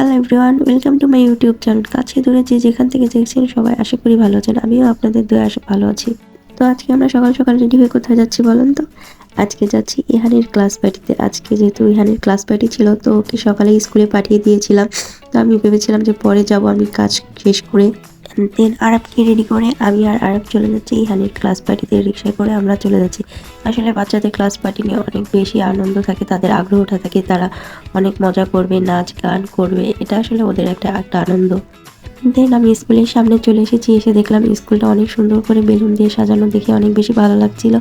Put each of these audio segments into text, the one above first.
Hello everyone welcome to my YouTube channel কাছে দূরে যে যেখান থেকে দেখছেন সবাই আশা করি ভালো আছেন, আমিও আপনাদের দুয়ে আশা ভালো আছি। তো আজকে আমরা সকাল সকাল রেডি হয়ে কোথায় যাচ্ছি বলুন তো? আজকে যাচ্ছি ইহানের ক্লাস পার্টিতে আজকে যেহেতু ইহানের ক্লাস পার্টি ছিল, তো ওকে সকালে স্কুলে পাঠিয়ে দিয়েছিলাম। তো আমি ভেবেছিলাম যে পরে যাব, আমি কাজ শেষ করে দেন আরবকে রেডি করে, আমি আর আরব চলে যাচ্ছি ইহানের ক্লাস পার্টিতে রিক্সায় করে আমরা চলে যাচ্ছি। আসলে বাচ্চাদের ক্লাস পার্টি নিয়ে অনেক বেশি আনন্দ থাকে, তাদের আগ্রহটা থাকে, তারা অনেক মজা করবে, নাচ, গান করবে, এটা আসলে ওদের একটা একটা আনন্দ। দেন আমি স্কুলের সামনে চলে এসেছি, এসে দেখলাম স্কুলটা অনেক সুন্দর করে বেলুন দিয়ে সাজানো, দেখে অনেক বেশি ভালো লাগছিল।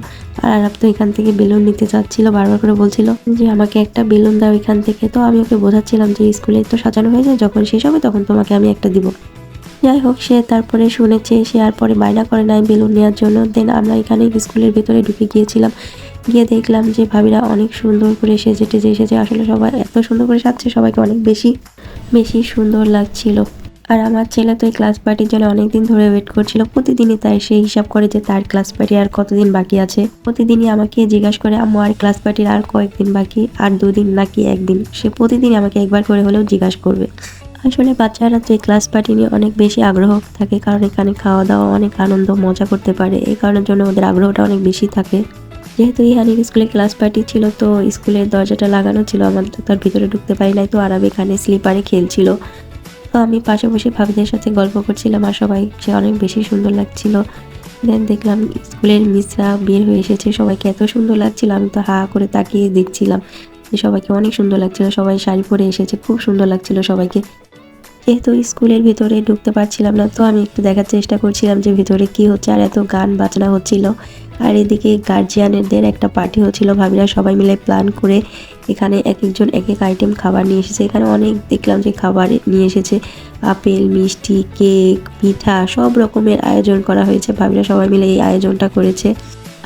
আর আরব তো এখান থেকে বেলুন নিতে চাচ্ছিল, বারবার করে বলছিল যে, আমাকে একটা বেলুন দাও এখান থেকে। তো আমি ওকে বোঝাচ্ছিলাম যে স্কুলে তো সাজানো হয়ে যায়, যখন শেষ হবে তখন তোমাকে আমি একটা দিব। যাই হোক, সে তারপরে শুনেছে, সে আর পরে বায়না করে নাই বেলুন নেওয়ার জন্য। দেন আমরা এখানে স্কুলের ভেতরে ঢুকে গিয়েছিলাম। গিয়ে দেখলাম যে ভাবিরা অনেক সুন্দর করে সেজে টেজে এসেছে আসলে সবাই এত সুন্দর করে সাজছে, সবাইকে অনেক বেশি বেশি সুন্দর লাগছিল। আর আমার ছেলে তো এই ক্লাস পার্টির জন্য অনেকদিন ধরে ওয়েট করছিল। প্রতিদিনই তাই সে হিসাব করে যে তার ক্লাস পার্টি আর কতদিন বাকি আছে। প্রতিদিনই আমাকে জিজ্ঞাসা করে, আম্মু, আর ক্লাস পার্টির আর কয়েকদিন বাকি? আর দুদিন নাকি একদিন? সে প্রতিদিন আমাকে একবার করে হলেও জিজ্ঞাসা করবে। আসলে বাচ্চারা এই ক্লাস পার্টি নিয়ে অনেক বেশি আগ্রহ থাকে, কারণ এখানে খাওয়া দাওয়া অনেক আনন্দ, মজা করতে পারে। এই কারণের জন্য ওদের আগ্রহটা অনেক বেশি থাকে। যেহেতু ইহানির স্কুলে ক্লাস পার্টি ছিল, তো স্কুলের দরজাটা লাগানো ছিল, আমার তো তার ভিতরে ঢুকতে পারি নাই, তো আরাম এখানে স্লিপারে খেলছিল। তো আমি পাশে বসে ভাবিদের সাথে গল্প করছিলাম আর সবাই সে অনেক বেশি সুন্দর লাগছিল। দেন দেখলাম স্কুলের মিসরা বের হয়ে এসেছে, সবাইকে এত সুন্দর লাগছিল, আমি তো হা করে তাকিয়ে দেখছিলাম যে সবাইকে অনেক সুন্দর লাগছিল, সবাই শাড়ি পরে এসেছে, খুব সুন্দর লাগছিল সবাইকে। যেহেতু স্কুলের ভিতরে ঢুকতে পারছিলাম না, তো আমি একটু দেখার চেষ্টা করছিলাম যে ভিতরে কি হচ্ছে আর এত গান বাজনা হচ্ছিল। আর এদিকে গার্জিয়ানদের একটা পার্টি হচ্ছিল, ভাবিরা সবাই মিলে প্ল্যান করে এখানে এক একজন এক এক আইটেম খাবার নিয়ে এসেছে। এখানে অনেক দেখলাম যে খাবার নিয়ে এসেছে, আপেল, মিষ্টি, কেক, পিঠা, সব রকমের আয়োজন করা হয়েছে। ভাবিরা সবাই মিলে এই আয়োজনটা করেছে।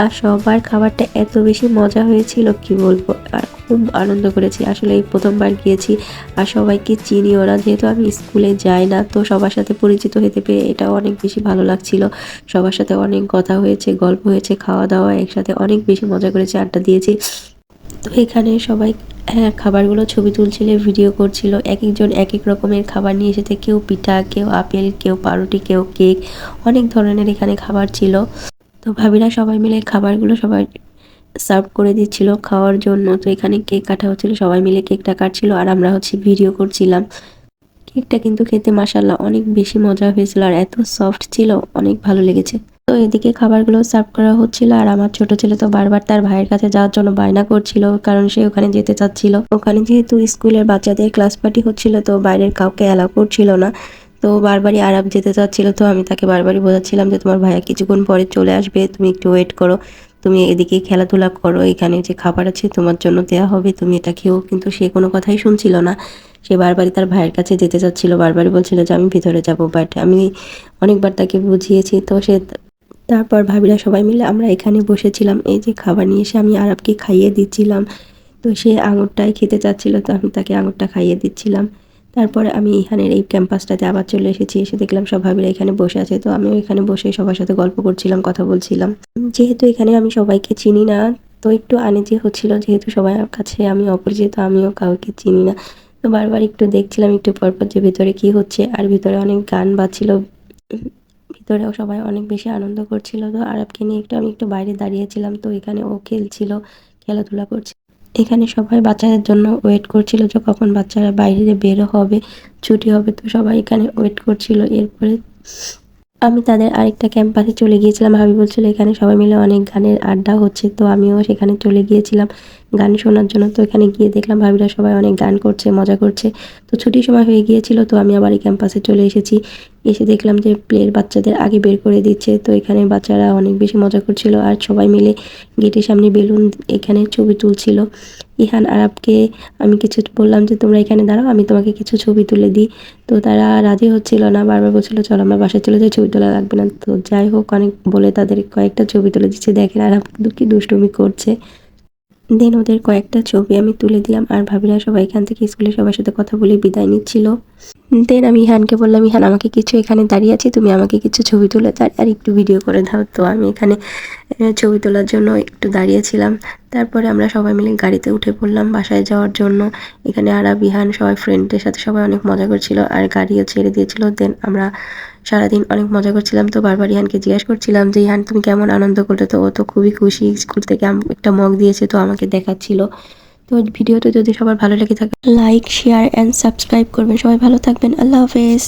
আর সবার খাবারটা এত বেশি মজা হয়েছিল, কি বলব? আর খুব আনন্দ করেছি। আসলে এই প্রথমবার গিয়েছি আর সবাইকে চিনি ওরা। যেহেতু আমি স্কুলে যাই না, তো সবার সাথে পরিচিত হতে পেরে এটাও অনেক বেশি ভালো লাগছিল। সবার সাথে অনেক কথা হয়েছে, গল্প হয়েছে খাওয়া দাওয়া একসাথে অনেক বেশি মজা করেছি, আড্ডা দিয়েছি। তো এখানে সবাই হ্যাঁ খাবারগুলো ছবি তুলছিল, ভিডিও করছিল। এক একজন এক এক রকমের খাবার নিয়ে এসেছে। কেউ পিঠা, কেউ আপেল, কেউ পাউরুটি, কেউ কেক। অনেক ধরনের এখানে খাবার ছিল। তো ভাবিরা সবাই মিলে খাবারগুলো সবাই সার্ভ করে দিচ্ছিল খাওয়ার জন্য। তো এখানে কেক কাটা হচ্ছিল, সবাই মিলে কেকটা কাটছিল আর আমরা হচ্ছে ভিডিও করছিলাম। কেকটা কিন্তু খেতে মাসাল্লাহ অনেক বেশি মজা হয়েছিল আর এত সফট ছিল, অনেক ভালো লেগেছে। তো এদিকে খাবারগুলো সার্ভ করা হচ্ছিল আর আমার ছোট ছেলে তো বারবার তার ভাইয়ের কাছে যাওয়ার জন্য বায়না করছিল কারণ সে ওখানে যেতে চাচ্ছিল। ওখানে যেহেতু স্কুলের বাচ্চাদের ক্লাস পার্টি হচ্ছিল তো বাইরের কাউকে অ্যালাউ করছিল না। তো বারবারই আরব যেতে চাচ্ছিল তো আমি তাকে বারবারই বোঝাচ্ছিলাম যে তোমার ভাইয়া কিছুক্ষণ পরে চলে আসবে, তুমি একটু ওয়েট করো। তুমি এদিকে খেলাধুলা করো, এখানে যে খাবার আছে তোমার জন্য দেওয়া হবে, তুমি এটা খেয়েও কিন্তু সে কোনো কথাই শুনছিল না। সে বারবারই তার ভাইয়ের কাছে যেতে চাচ্ছিল, বারবারই বলছিল যে আমি ভিতরে যাব বাট আমি অনেকবার তাকে বুঝিয়েছি। তো সে তারপর ভাবিরা সবাই মিলে আমরা এখানে বসেছিলাম। এই যে খাবার নিয়ে এসে আমি আরবকে খাইয়ে দিচ্ছিলাম। তো সে আঙুরটাই খেতে চাচ্ছিল, তো আমি তাকে আঙুরটা খাইয়ে দিচ্ছিলাম। তারপরে আমি এখানের এই ক্যাম্পাসটাতে আবার চলে এসেছি, এসে দেখলাম সব ভাবিরা এখানে বসে আছে। তো আমিও এখানে বসে সবার সাথে গল্প করছিলাম, কথা বলছিলাম। যেহেতু এখানে আমি সবাইকে চিনি না, তো একটু আনিজি হচ্ছিল, যেহেতু সবার কাছে আমি অপরিচিত, আমিও কাউকে চিনি না। তো বারবার একটু দেখছিলাম, একটু পরপর যে ভিতরে কি হচ্ছে, আর ভিতরে অনেক গান বাজছিল। ভিতরেও সবাই অনেক বেশি আনন্দ করছিল। তো আরবকে নিয়ে একটু আমি একটু বাইরে দাঁড়িয়েছিলাম, তো এখানে ও খেলছিল, খেলাধুলা করছে এখানে সবাই বাচ্চাদের জন্য ওয়েট করছিল যে কখন বাচ্চারা বাইরে বেরো হবে, ছুটি হবে, তো সবাই এখানে ওয়েট করছিল। এরপরে আমি তাদের আরেকটা ক্যাম্পাসে চলে গিয়েছিলাম। ভাবি বলছিল, এখানে সবাই মিলে অনেক গানের আড্ডা হচ্ছে। তো আমিও সেখানে চলে গিয়েছিলাম গান শোনার জন্য। তো এখানে গিয়ে দেখলাম ভাবিরা সবাই অনেক গান করছে, মজা করছে। তো ছুটির সময় হয়ে গিয়েছিল, তো আমি আবার এই ক্যাম্পাসে চলে এসেছি। এসে দেখলাম যে প্লের বাচ্চাদের আগে বের করে দিচ্ছে। তো এখানে বাচ্চারা অনেক বেশি মজা করছিল আর সবাই মিলে গেটের সামনে বেলুন এখানে ছবি তুলছিল। ইহান আরবকে আমি কিছু বললাম যে, তোমরা এখানে দাঁড়াও, আমি তোমাকে কিছু ছবি তুলে দিই। তো তারা রাজি হচ্ছিল না, বারবার বলছিল, চলো আমরা বাসায় চলে যাই, ছবি তোলা লাগবে না। তো যাই হোক, অনেক বলে তাদের কয়েকটা ছবি তুলে দিচ্ছে। দেখেন, আরব কি দুষ্টুমি করছে। দেন ওদের কয়েকটা ছবি আমি তুলে দিলাম আর ভাবিরা সবাই এখান থেকে স্কুলে সবার সাথে কথা বলে বিদায় নিচ্ছিল। দেন আমি ইহানকে বললাম, ইহান, আমাকে কিছু এখানে দাঁড়িয়ে আছি, তুমি আমাকে কিছু ছবি তুলে দাও আর একটু ভিডিও করে দাও। তো আমি এখানে ছবি তোলার জন্য একটু দাঁড়িয়েছিলাম। তারপরে আমরা সবাই মিলে গাড়িতে উঠে পড়লাম বাসায় যাওয়ার জন্য। এখানে আরা, বিহান সবাই ফ্রেন্ডদের সাথে সবাই অনেক মজা করছিল আর গাড়িও ছেড়ে দিয়েছিল। দেন আমরা সারাদিন অনেক মজা করছিলাম। তো বারবার ইহানকে জিজ্ঞাসা করছিলাম যে ইহান তুমি কেমন আনন্দ করলে? তো ও তো খুবই খুশি। স্কুল থেকে একটা মগ দিয়েছে, তো আমাকে দেখাচ্ছিল। তো ভিডিওটা যদি সবার ভালো লেগে থাকে লাইক শেয়ার অ্যান্ড সাবস্ক্রাইব করবেন। সবাই ভালো থাকবেন। আল্লাহ হাফেজ।